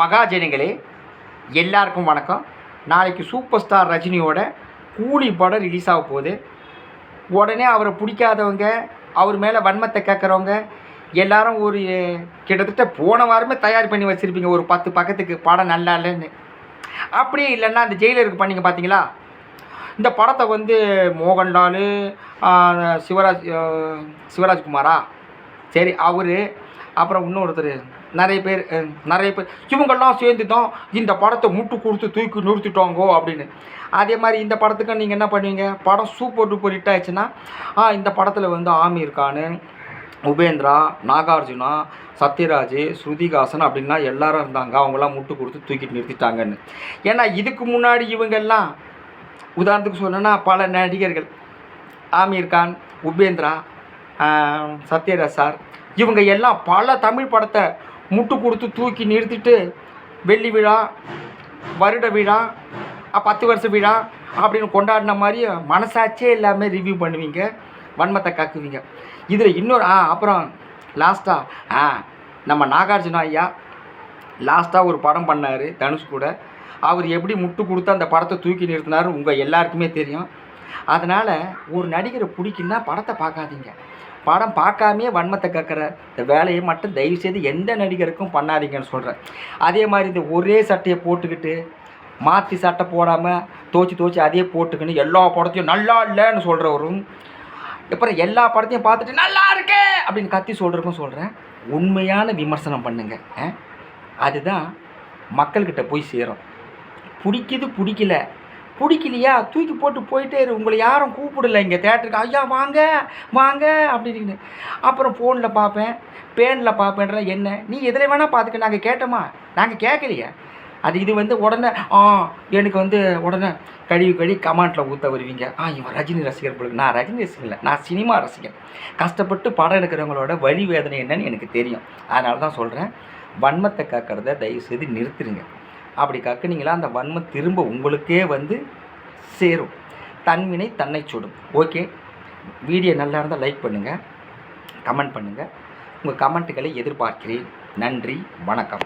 மகாஜனங்களே எல்லாருக்கும் வணக்கம். நாளைக்கு சூப்பர் ஸ்டார் ரஜினியோட கூலி படம் ரிலீஸ் ஆக போகுது. உடனே அவரை பிடிக்காதவங்க அவர் மேலே வன்மத்தை கேட்குறவங்க எல்லாரும் ஒரு கிட்டத்தட்ட போன வாரமே தயார் பண்ணி வச்சுருப்பீங்க. ஒரு பத்து பக்கத்துக்கு படம் நல்லா இல்லைன்னு. அப்படியே இல்லைன்னா அந்த ஜெயிலருக்கு பண்ணீங்க பார்த்தீங்களா இந்த படத்தை வந்து மோகன்லால் சிவராஜ் சிவராஜ்குமாரா? சரி அவர் அப்புறம் இன்னொருத்தர் நிறைய பேர் நிறைய பேர் இவங்கெல்லாம் சேர்ந்து தான் இந்த படத்தை முட்டு கொடுத்து தூக்கி நிறுத்திட்டோங்கோ அப்படின்னு. அதே மாதிரி இந்த படத்துக்கு நீங்கள் என்ன பண்ணுவீங்க? படம் சூப்பர் டூப்பர் ஹிட் ஆயிடுச்சுன்னா இந்த படத்தில் வந்து ஆமீர் இருக்கான்னு உபேந்திரா நாகார்ஜுனா சத்யராஜ் ஸ்ருதிகாசன் அப்படின்னா எல்லாரும் இருந்தாங்க. அவங்களாம் முட்டு கொடுத்து தூக்கிட்டு நிறுத்திட்டாங்கன்னு. ஏன்னா இதுக்கு முன்னாடி இவங்கெல்லாம் உதாரணத்துக்கு சொல்லணும்னா பல நடிகர்கள் ஆமீர் கான் உபேந்திரா சத்யராஜ் சார் இவங்க எல்லாம் பல தமிழ் படத்தை முட்டு கொடுத்து தூக்கி நிறுத்திட்டு வெள்ளி விழா வருட விழா பத்து வருஷ விழா அப்படின்னு கொண்டாடின மாதிரி மனசாட்சியே இல்லாமல் ரிவ்யூ பண்ணுவீங்க வன்மத்தை காக்குவீங்க. இதில் இன்னொரு ஆ அப்புறம் லாஸ்ட்டாக ஆ நம்ம நாகார்ஜுனா ஐயா லாஸ்ட்டாக ஒரு படம் பண்ணார் தனுஷ் கூட. அவர் எப்படி முட்டு கொடுத்து அந்த படத்தை தூக்கி நிறுத்தினாரு உங்கள் எல்லாருக்குமே தெரியும். அதனால் ஒரு நடிகரை பிடிக்குன்னா படத்தை பார்க்காதீங்க. படம் பார்க்காமே வன்மத்தை கேட்குற இந்த வேலையை மட்டும் தயவு செய்து எந்த நடிகருக்கும் பண்ணாதீங்கன்னு சொல்கிறேன் அதே மாதிரி இந்த ஒரே சட்டையை போட்டுக்கிட்டு மாற்றி சட்டை போடாமல் தோச்சி தோச்சி அதே போட்டுக்கின்னு எல்லா படத்தையும் நல்லா இல்லைன்னு சொல்கிறவரும் அப்புறம் எல்லா படத்தையும் பார்த்துட்டு நல்லா இருக்கே அப்படின்னு கத்தி சொல்கிறக்கும் சொல்கிறேன் உண்மையான விமர்சனம் பண்ணுங்க. அதுதான் மக்கள்கிட்ட போய் சேரும். பிடிக்குது பிடிக்கல பிடிக்கலையா? தூக்கி போட்டு போயிட்டே இரு. உங்களை யாரும் கூப்பிடல இங்கே தேட்டருக்கு ஐயா வாங்க வாங்க அப்படின்னு அப்புறம் ஃபோனில் பார்ப்பேன். பேனில் பார்ப்பேன்ற என்ன? நீ எதில் வேணால் பார்த்துக்க. நாங்கள் கேட்டோமா? நாங்கள் கேட்கலையே. அது இது வந்து உடனே ஆ எனக்கு வந்து உடனே கழுவி கழுவி கமாண்டில் ஊற்ற வருவீங்க. ஆ இவன் ரஜினி ரசிகர் போல நான் ரஜினி ரசிகர் இல்லை. நான் சினிமா ரசிகன். கஷ்டப்பட்டு படம் எடுக்கிறவங்களோட வழி வேதனை என்னன்னு எனக்கு தெரியும். அதனால தான் சொல்கிறேன் வன்மத்தை காக்கிறத தயவுசெய்து நிறுத்துருங்க அப்படி கக்குனீங்களா அந்த வன்மம் திரும்ப உங்களுக்கே வந்து சேரும். தன்வினை தன்னை சுடும். ஓகே. வீடியோ நல்லா இருந்தால் லைக் பண்ணுங்கள் கமெண்ட் பண்ணுங்கள் உங்கள் கமெண்ட்டுகளை எதிர்பார்க்கிறேன். நன்றி. வணக்கம்.